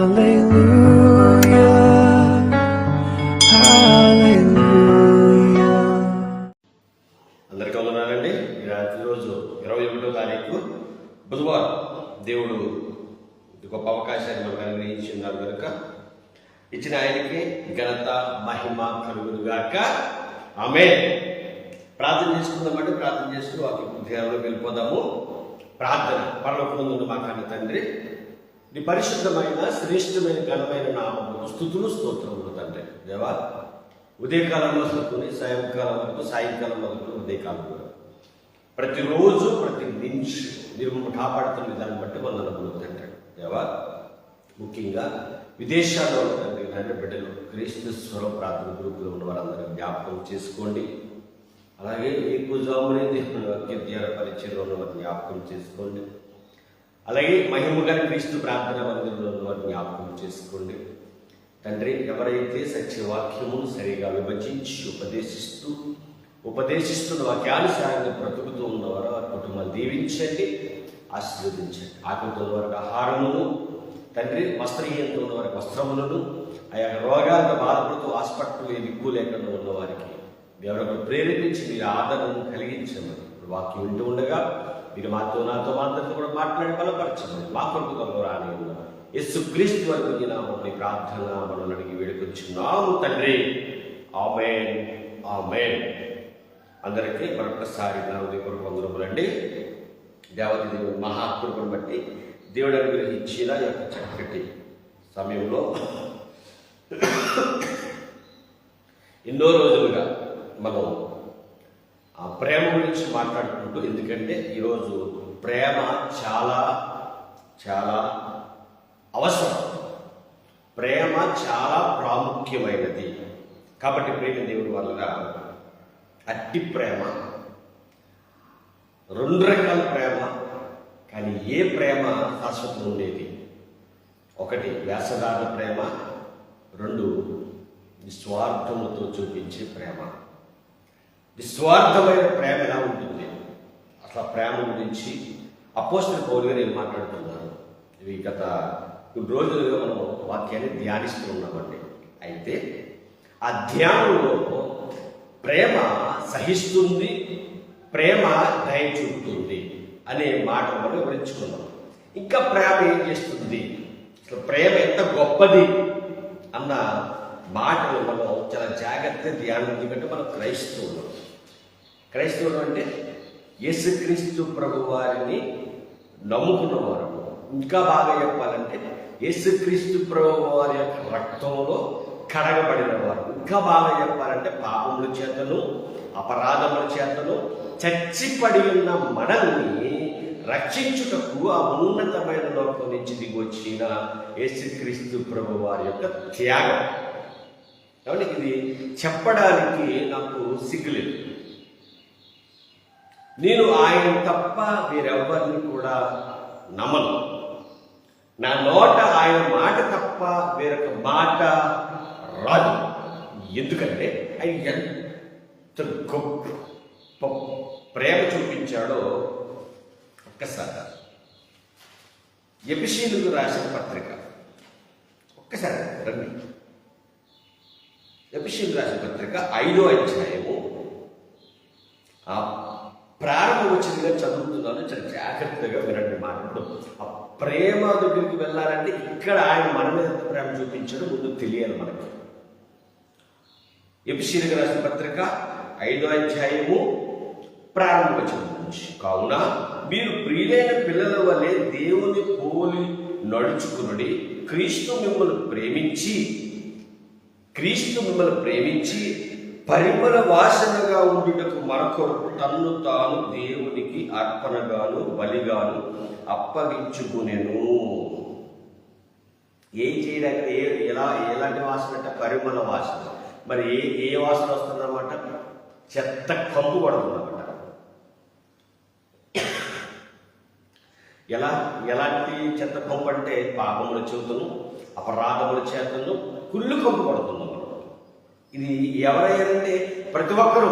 అందరికీ వందనాలండి. రాత్రి రోజు ఇరవై ఒకటో తారీఖు బుధవారం దేవుడు గొప్ప అవకాశాన్ని మనకు అనుగ్రహించినారు కనుక ఇచ్చిన ఆయనకి ఘనత మహిమ కలుగునుగాక ఆమె ప్రార్థన చేసుకుందామంటే ప్రార్థన చేసుకుని వాకి ధ్యానంలోకి వెళ్ళిపోదాము. ప్రార్థన పరలోకముందు మా కన్న తండ్రి నీ పరిశుద్ధమైన శ్రేష్టమైన ఘనమైన నామము స్థుతులు స్తోత్రములు తండ్రి. దేవా ఉదయకాలం మొదలుకొని సాయంకాలం వరకు సాయంకాలం వరకు ఉదయకాలం వరకు ప్రతిరోజు ప్రతి నిమిషం మీరు మమ్మల్ని కాపాడుతున్న దాన్ని బట్టి వందనములు తండ్రి. దేవా ముఖ్యంగా విదేశాల్లో తండ్రి నాయన బిడ్డలు క్రీస్తు స్వర ప్రార్థన గ్రూపులో ఉన్న వారందరూ జ్ఞాపకం చేసుకోండి. అలాగే ఈ పూజాముని దేవుని వాక్య పరిచయంలో ఉన్న వారిని జ్ఞాపకం చేసుకోండి. అలాగే మహిమగా క్రీస్తు ప్రార్థన మందిరంలో ఉన్న వారిని జ్ఞాపకం చేసుకోండి. తండ్రి ఎవరైతే సత్యవాక్యమును సరిగా విభజించి ఉపదేశిస్తూ ఉపదేశిస్తున్న వాక్యానుసారంగా బ్రతుకుతూ ఉన్నవారు వారి కుటుంబాలు దీవించండి ఆశీర్వదించండి. ఆకలితో వారికి ఆహారమును తండ్రి వస్త్రహీనతో ఉన్న వారికి వస్త్రములను ఆయా రోగాలతో బాధపడుతూ హాస్పిటల్ దిక్కు లేకుండా ఉన్నవారికి దేవుడు ప్రేరేపించి మీరు ఆదరణను కలిగించమని వాక్యం వింటూ ఉండగా మీరు మాతో నాతో మాత్రం కూడా మాట్లాడి బలపరచండి మా కొరకు త్వరలో రాని క్రీస్తు వరకు ఈ నామని ప్రార్థన మనం అడిగి వేడుకొచ్చున్నాము తండ్రి. ఆమెన్. ఆమెన్. అందరికీ మరొకసారి నా హృదయపూర్వక వందరములండి దేవత దేవుడు మహాకృపను బట్టి దేవుడు అనుగ్రహించిన ఈ యొక్క చక్కటి సమయంలో ఎన్నో రోజులుగా మనం ఆ ప్రేమ గురించి మాట్లాడుకుంటూ ఎందుకంటే ఈరోజు ప్రేమ చాలా చాలా అవసరం. ప్రేమ చాలా ప్రాముఖ్యమైనది. కాబట్టి ప్రేమ దేవుడి వల్ల అట్టి ప్రేమ రెండు రకాల ప్రేమ కానీ ఏ ప్రేమ శాశ్వతం ఉండేది? ఒకటి వ్యాసదాన ప్రేమ రెండు నిస్వార్థముతో చూపించే ప్రేమ. నిస్వార్థమైన ప్రేమ ఎలా ఉంటుంది? అసలు ప్రేమ గురించి అపోస్టల్ పౌరుగా నేను మాట్లాడుతున్నాను ఇవి గత కొన్ని రోజులుగా మనం వాక్యాన్ని ధ్యానిస్తూ ఉన్నామండి. అయితే ఆ ధ్యానంలో ప్రేమ సహిస్తుంది ప్రేమ దయ చూపుతుంది అనే మాట మనం వివరించుకున్నాం. ఇంకా ప్రేమ ఏం చేస్తుంది? అసలు ప్రేమ ఎంత గొప్పది అన్న మాటలు మనం చాలా జాగ్రత్తగా ధ్యానం ఎందుకంటే మనం క్రైస్తవులు. క్రైస్తవులు అంటే యేసుక్రీస్తు ప్రభు వారిని నమ్ముకున్నవారు ఇంకా బాగా చెప్పాలంటే యేసుక్రీస్తు ప్రభు వారి యొక్క రక్తంలో కడగబడిన వారు. ఇంకా బాగా చెప్పాలంటే పాపముల చేతను అపరాధముల చేతను చచ్చిపడి ఉన్న మనల్ని రక్షించుటకు ఆ ఉన్నతమైన లోకం నుంచి దిగి వచ్చిన యేసుక్రీస్తు ప్రభు వారి యొక్క త్యాగం. కాబట్టి ఇది చెప్పడానికి నాకు సిగ్గులేదు. నేను ఆయన తప్ప వేరెవ్వరిని కూడా నమ్మను. నా నోట ఆయన మాట తప్ప వేరొక మాట రాదు. ఎందుకంటే ఆయన ఎంత గొప్ప ప్రేమ చూపించాడో ఒక్కసారి ఎపిషీలకు రాసిన పత్రిక. ఒక్కసారి రండి. ఎపిషీలు రాసిన పత్రిక ఐదో అధ్యాయము. ఆ ప్రారంభ వచ్చిందిగా చదువుతున్నాను చాలా జాగ్రత్తగా వినండి మాట ఇప్పుడు ఆ ప్రేమ దగ్గరికి వెళ్ళాలంటే ఇక్కడ ఆయన మన మీద ఎంత ప్రేమ చూపించాడో ముందు తెలియాలి మనకి. ఎపిషీలకు రాసిన పత్రిక ఐదో అధ్యాయము ప్రారంభ వచనం నుంచి. కావున మీరు ప్రియులైన పిల్లల వలె దేవుని పోలి నడుచుకునుడి క్రీస్తు మిమ్మల్ని ప్రేమించి క్రీస్తు మిమ్మల్ని ప్రేమించి పరిమళ వాసనగా ఉండుటకు మరొకరు తన్ను తాను దేవునికి అర్పణగాను బలిగాను అప్పగించుకునేను. ఏం చేయడానికి ఏ ఎలా ఎలాంటి వాసన అంటే పరిమళ వాసన. మరి ఏ ఏ వాసన వస్తుందన్నమాట? చెత్త కంపు పడుతుందన్నమాట. ఎలా ఎలాంటి చెత్త కంపు అంటే పాపముల చేతను అపరాధముల చేతను కుళ్ళు కంపు పడుతుంది. ఇది ఎవరైనంటే ప్రతి ఒక్కరూ.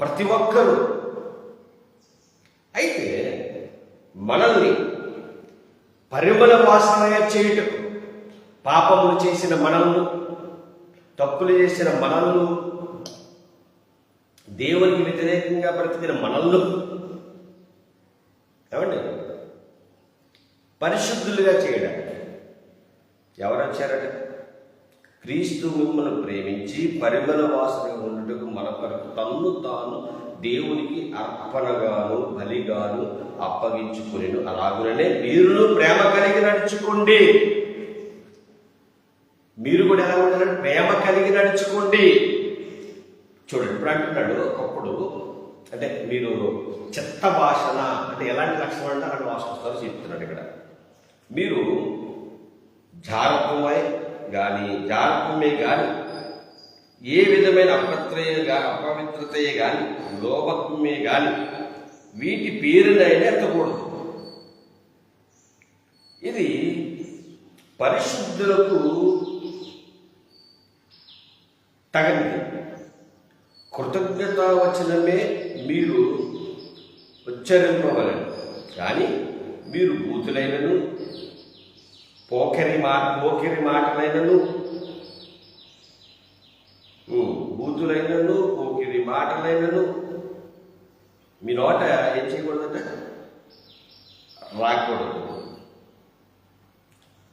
ప్రతి ఒక్కరూ. అయితే మనల్ని పరిమళ వాసన చేయుటకు పాపములు చేసిన మనల్ని తప్పులు చేసిన మనల్ని దేవునికి వ్యతిరేకంగా బ్రతికిన మనల్ని. ఏమండి? పరిశుద్ధులుగా చేయడానికి. ఎవరు వచ్చారంటే క్రీస్తు మిమ్మల్ని ప్రేమించి పరిమళ వాసన ఉండటకు మన కొరకు తన్ను తాను దేవునికి అర్పణగాను బలిగాను అప్పగించుకునేను. అలాగుననే మీరు ప్రేమ కలిగి నడుచుకోండి. మీరు కూడా ఎలా ఉండాలంటే ప్రేమ కలిగి నడుచుకోండి. చూడండి ఇప్పుడు అంటున్నాడు ఒకప్పుడు అంటే మీరు చెత్త భాషన అంటే ఎలాంటి లక్షణం అంటే అక్కడ భాష వస్తారో చెప్తున్నాడు ఇక్కడ. మీరు జాగ్రత్తమై కానీ జారత్వమే కానీ ఏ విధమైన అపత్రయ అపవిత్రతయే కానీ లోభత్వమే కానీ వీటి పేరునైనా ఎత్తకూడదు. ఇది పరిశుద్ధులకు తగనిది. కృతజ్ఞత వచనమే మీరు ఉచ్చరింపవలను. కానీ మీరు బూతులైనను పోకరి మా పోకిరి మాటలైనను. బూతులైనను పోకిరి మాటలైనను. మీ నోట ఏం చేయకూడదంట? రాకూడదు.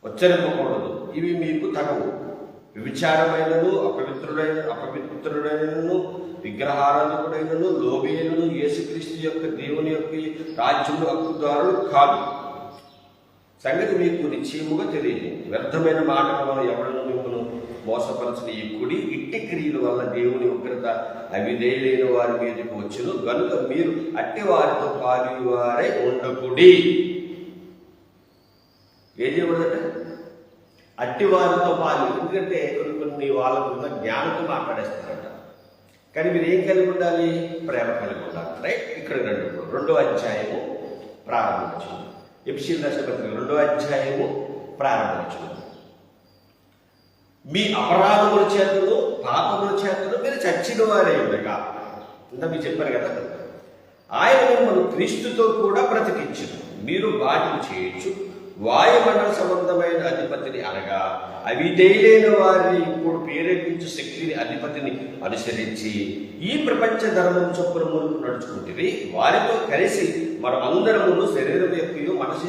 ఉచ్చరింపకూడదు. ఇవి మీకు తగవు. విచారమైనను అపవిత్రుడైన అపవిత్రుడైనను విగ్రహారాధకుడైనను లోబియను యేసుక్రీస్తు యొక్క దేవుని యొక్క రాజ్యము హక్కుదారులు కాదు. సంగతి మీకు నిశ్చయముగా తెలియదు. వ్యర్థమైన మాటల వల్ల ఎవడను మిమ్మల్ని మోసపరచిన ఈ కుడి ఇట్టి క్రియల వల్ల దేవుని ఉగ్రత అవిధేయులైన వారి మీదకి వచ్చును కనుక మీరు అట్టి వారితో పాలివారై ఉండకుడి. ఏం చేయకూడదట అట్టి వారితో పాలి ఎందుకంటే కొన్ని కొన్ని వాళ్ళకు ఉన్న జ్ఞానంతో మాట్లాడేస్తారట. కానీ మీరు ఏం కలిగి ఉండాలి? ప్రేమ కలిగి ఉండాలి. రైట్? ఇక్కడ రెండు రెండో అధ్యాయము ప్రారంభించు ఎపిసిల్ దశపత్రిక రెండో అధ్యాయము ప్రారంభించు మీ అపరాధముల చేతులు పాపముల చేతులు మీరు చచ్చిన వారే ఉండగా. ఇంత మీరు చెప్పారు కదా ఆయన మిమ్మల్ని క్రీస్తుతో కూడా బ్రతికించారు మీరు వాటిని చేయొచ్చు వాయుమండల సంబంధమైన అధిపతిని అనగా అవిధేయులైన వారిని ఇప్పుడు ప్రేరేపించు శక్తిని అధిపతిని అనుసరించి ఈ ప్రపంచ ధర్మం చొప్పున ముందు నడుచుకుంటే వారితో కలిసి మనం అందరము శరీరం యొక్క మనసు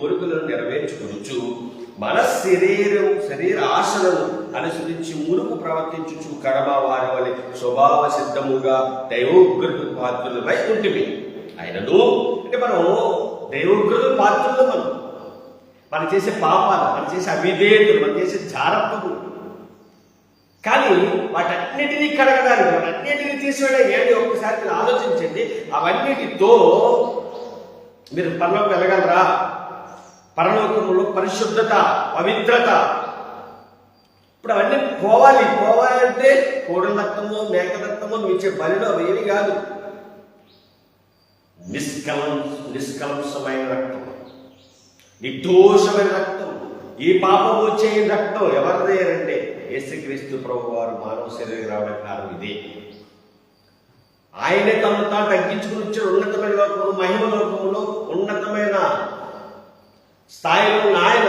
కోరికలను నెరవేర్చుకోవచ్చు మన శరీరం శరీర ఆశలను అనుసరించి మునుపు ప్రవర్తించుచు కడమ వారి వలె స్వభావ సిద్ధముగా దైవోగ్రత పాత్రులపై ఉంటుంది ఆయనను అంటే మనం దైవోగ్రత పాత్రులు మనం. మనం చేసే పాపాలు మనం చేసే అవిధేయులు మనం చేసే జారత్వము. కానీ వాటన్నిటినీ కడగడానికి వాటన్నిటినీ తీసివేయడం ఏంటి? ఒక్కసారి ఆలోచించండి. అవన్నిటితో మీరు పరలోకి వెళ్ళగలరా? పరలోకములో పరిశుద్ధత పవిత్రత. ఇప్పుడు అవన్నీ పోవాలి. పోవాలంటే కోడి రక్తము మేక రక్తము నువ్వు ఇచ్చే బలిలో అవి ఏమి కాదు. నిష్కలం నిష్కలంసమైన రక్తం. నిర్దోషమైన రక్తం. ఈ పాపము చేయని రక్తం ఎవరిదే అంటే యేసుక్రీస్తు ప్రభు వారు మానవ శరీరం రావడానికి కారణం ఇదే. ఆయనే తను తాను తగ్గించుకుని వచ్చాడు ఉన్నతమైన లోకంలో మహిమ లోకంలో ఉన్నతమైన స్థాయిలో ఉన్న ఆయన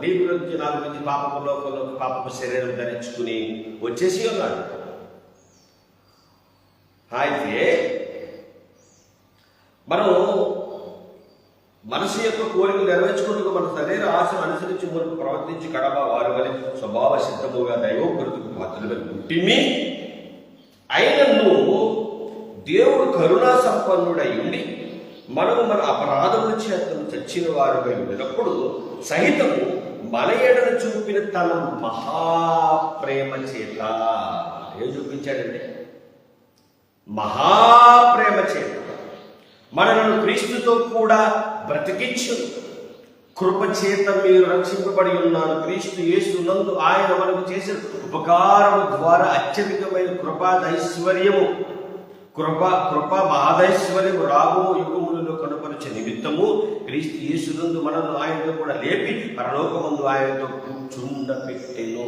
నీ గురించి నా గురించి పాపపు లోకంలో పాపపు శరీరం ధరించుకుని వచ్చేసి ఉన్నాడు. అయితే మనం మనసు యొక్క కోరిక నెరవేర్చుకుంటూ మన శరీర ఆశను అనుసరించి మనకు ప్రవర్తించి కడప వారి వలె స్వభావ సిద్ధముగా దైవోకృతికి పాత్రలు పుట్టిమి అయినను కరుణా సంపన్నుడై ఉండి మనము మన అపరాధముల చేతను చచ్చిన వారుగా ఉండినప్పుడు సహితము మన ఎడను చూపిన తన మహాప్రేమ చేత ఏం చూపించాడండి మహాప్రేమ చేత మనలను క్రీస్తుతో కూడా బ్రతికించు. కృపచేత మీరు రక్షింపబడి ఉన్నారు క్రీస్తు యేసునందు ఆయన మనకు చేసిన ఉపకారము ద్వారా అత్యధికమైన కృపాదైశ్వర్యము. కృప కృప మహాదైశ్వర్యము రాబో యుగములలో కనుపరిచే నిమిత్తము క్రీస్తు యేసునందు మనల్ని ఆయనతో కూడా లేపి పరలోకమందు ఆయనతో కూర్చుండపెట్టెను.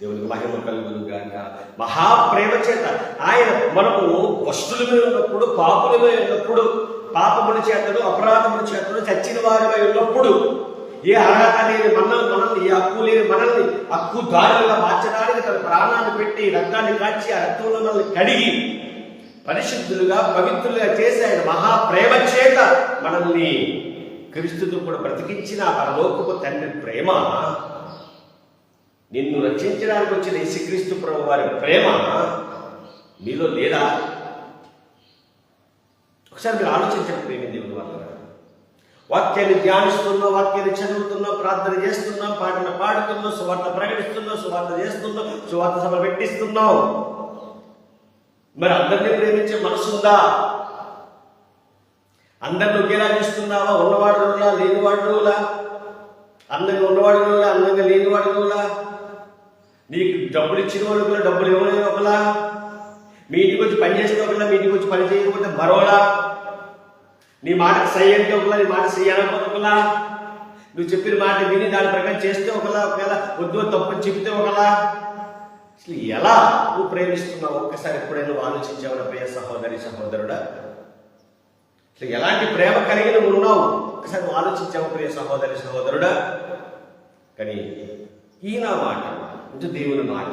దేవునికి మహిమ కలుగును గాక. మహాప్రేమ చేత ఆయన మనము వస్తులమే ఉన్నప్పుడు పాపులమే ఉన్నప్పుడు పాపముల చేతను అపరాధముల చేతను చచ్చిన వారిపై ఉన్నప్పుడు ఏ అర్హత లేని మనల్ని మనల్ని ఏ హక్కు లేని మనల్ని హక్కు దారులుగా మార్చడానికి తన ప్రాణాన్ని పెట్టి రక్తాన్ని కాచి ఆ రక్తంలో మనల్ని కడిగి పరిశుద్ధులుగా పవిత్రులుగా చేసి ఆయన మహాప్రేమ చేత మనల్ని క్రీస్తుతో కూడా బ్రతికించిన ఆ పరలోకపు తండ్రి ప్రేమ నిన్ను రక్షించడానికి వచ్చిన యేసుక్రీస్తు ప్రభు వారి ప్రేమ మీలో లేదా? ఒకసారి మీరు ఆలోచించండి ప్రేమ దేవుని వల్ల వాక్యాన్ని ధ్యానిస్తున్నాం వాక్యాన్ని చదువుతున్నాం ప్రార్థన చేస్తున్నాం పాటలు పాడుతున్నాం సువార్త ప్రకటిస్తున్నాం సువార్త చేస్తున్నాం సువార్త సభ పెట్టిస్తున్నాం మరి అందరినీ ప్రేమించే మనసుందా? అందరిని ఒకేలా చూస్తున్నావా? ఉన్నవాడులా లేనివాడులా? అందంగా ఉన్నవాడులా అందంగా లేనివాడులా? నీకు డబ్బులు ఇచ్చిన వాళ్ళు డబ్బులు ఇవ్వలేదు ఒకలా మీ ఇంటికి వచ్చి పని చేసిన ఒకలా మీ ఇంటికి వచ్చి పని చేయకపోతే మరోలా నీ మాట సై అంటే ఒకలా నీ మాట సై ఒకలా. నువ్వు చెప్పిన మాట విని దాని ప్రకారం చేస్తే ఒకలా ఒకవేళ వద్దు తప్పు చెప్తే ఒకలా. అసలు ఎలా నువ్వు ప్రేమిస్తున్నావు? ఒక్కసారి ఎప్పుడైనా నువ్వు ఆలోచించావు ప్రియ సహోదరి సహోదరుడా? అసలు ఎలాంటి ప్రేమ కలిగి నువ్వు ఉన్నావు? ఒకసారి నువ్వు ఆలోచించావు ప్రియ సహోదరి సహోదరుడా? కానీ ఈయన మాట ఇది దేవుని మాట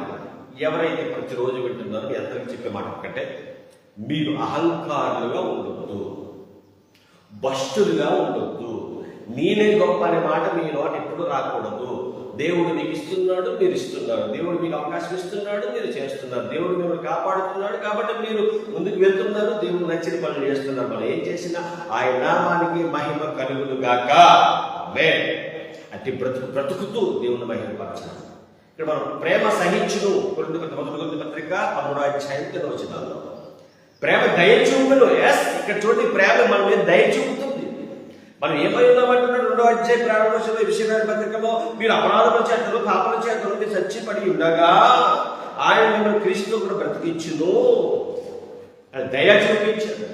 ఎవరైతే ప్రతిరోజు వింటున్నారో మీ అందరికీ చెప్పే మాట ఒక్కటే మీరు అహంకారులుగా ఉండొద్దు. భష్టులుగా ఉండొద్దు. నేనే గొప్ప అనే మాట మీ నోట ఎప్పుడు రాకూడదు. దేవుడు మీకు ఇస్తున్నాడు మీరు ఇస్తున్నారు. దేవుడు మీకు అవకాశం ఇస్తున్నాడు మీరు చేస్తున్నారు. దేవుడు మిమ్మల్ని కాపాడుతున్నాడు కాబట్టి మీరు ముందుకు వెళ్తున్నారు దేవుడు నచ్చిన పనులు చేస్తున్నారు. మనం ఏం చేసినా ఆయన నామానికి మహిమ కలుగును గాక. మే అట్టి బ్రతుకు బ్రతుకుతూ దేవుని మహిమపరచాలి ఇక్కడ మనం ప్రేమ సహించును. కొన్ని మొదటి పత్రిక పదమూడో అధ్యాయం కింద ప్రేమ దయ చూపులు ఎస్ ఇక్కడ చూడండి ప్రేమ మన మీద దయ చూపుతుంది. మనం ఏమై ఉన్నామంటున్నాడు? రెండో అధ్యాయ ప్రారంభోత్సవం విషయమైన పత్రికలో మీరు అపరాధముల చేతలు పాపల చేతలు మీరు చచ్చిపడి ఉండగా ఆయన మిమ్మల్ని క్రీస్తు కూడా బ్రతికించును. దయ చూపించాడు.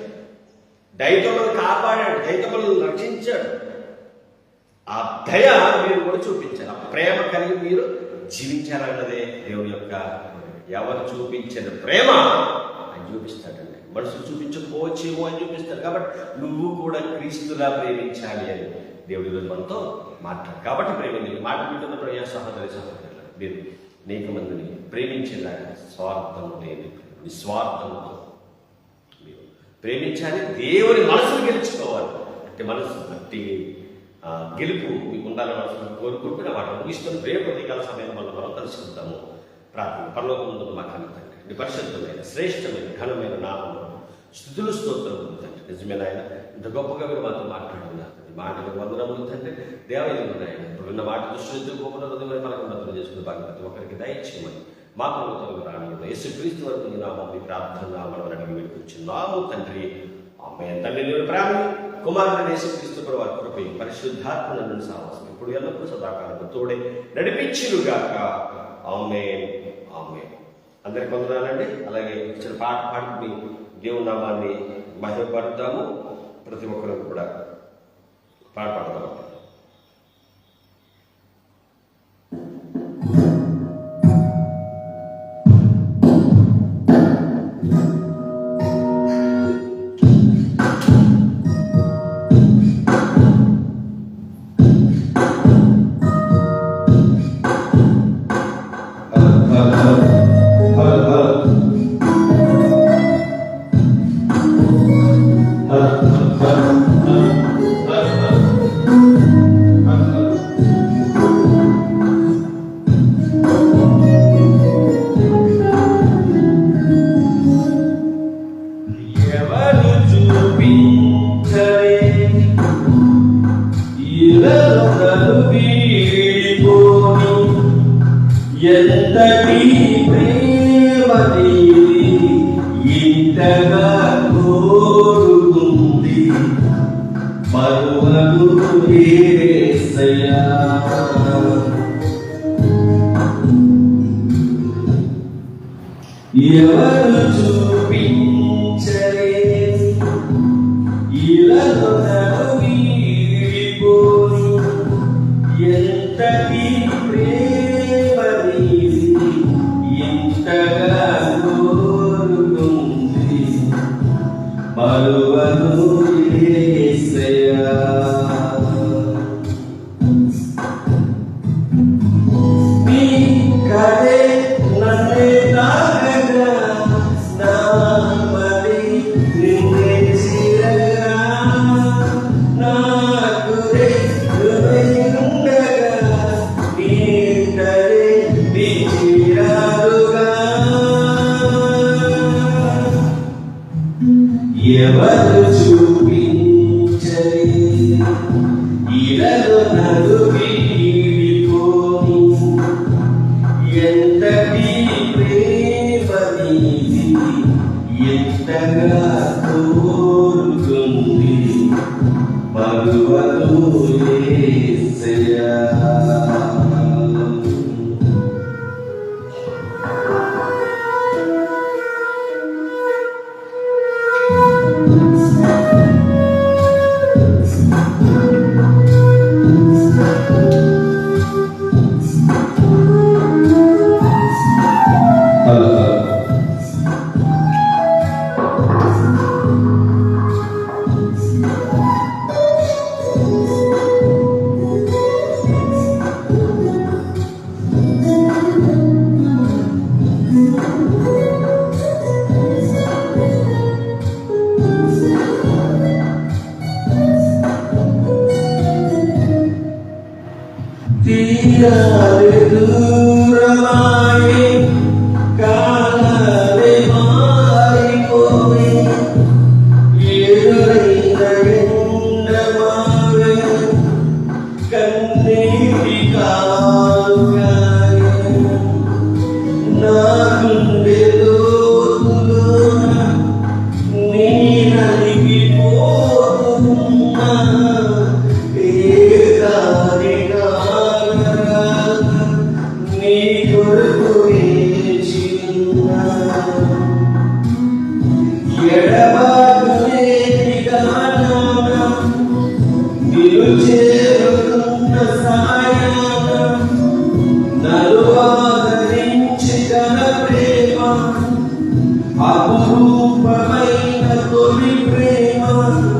దయతో మనల్ని కాపాడాడు. దయతో మనల్ని రక్షించాడు. ఆ దయ మీరు కూడా చూపించాలి. ఆ ప్రేమ కలిగి మీరు జీవించాలన్నదే దేవుని యొక్క ఎవరు చూపించిన ప్రేమ ఆయన చూపిస్తాడు. మనుషులు చూపించకపోవచ్చేమో అని చూపిస్తారు కాబట్టి నువ్వు కూడా క్రీస్తులా ప్రేమించాలి అని దేవుడి ఈరోజు మనతో మాట్లాడు. కాబట్టి ప్రేమించి మాట వింటున్న ప్రయాస సహోదరి సహోదరులు మీరు అనేక మందిని ప్రేమించేలాగా స్వార్థం లేదు నిస్వార్థంతో మీరు ప్రేమించాలి. దేవుని మనసును గెలుచుకోవాలి. అంటే మనసు బట్టి గెలుపు మీకు ఉండాలని మనసు కోరుకుంటున్న వాటిని ముగిస్తున్న రేపు ఉదయకాల సమయం వల్ల మనం కలుసుకుంటాము. ప్రార్థన పరలోకం ముందు మా తండ్రి పరిశుద్ధమైన శ్రేష్టమైన ఘనమైన నామము స్థుతులు స్తోత్రం తండ్రి నిజమైన ఆయన ఇంత గొప్పగా మీరు మాతో మాట్లాడుతున్నారు. మాటలు వందనములు తండ్రి దేవైన ఆయన ఇప్పుడు విన్న మాట దృష్టి గొప్ప మనకు ఉన్నతులు చేసుకుని బాగా ప్రతి ఒక్కరికి దయచేయమని మా ప్రభుత్వం రాని యేసు క్రీస్తు వరకు నామం మీ ప్రార్థన మనం అడిగి పెట్టుకున్నాము తండ్రి. అమ్మాయి తండ్రి నేను ప్రేమ కుమారుడు యేసు క్రీస్తు కూడా వారి కృప పరిశుద్ధాత్మ నన్ను సాహసం ఇప్పుడు ఎల్లప్పుడూ సదాకాలం తోడే నడిపించుగాక అమ్మే అమ్మే అందరికి వందనాలండి. అలాగే ఇచ్చిన పాట పాడుకుని దేవుని నామాన్ని మహిమపడతాము. ప్రతి ఒక్కరు కూడా పాట ఎవరు చూపించరే నలువాదరించి ప్రేమ. అపురూపమైన తొలి ప్రేమ.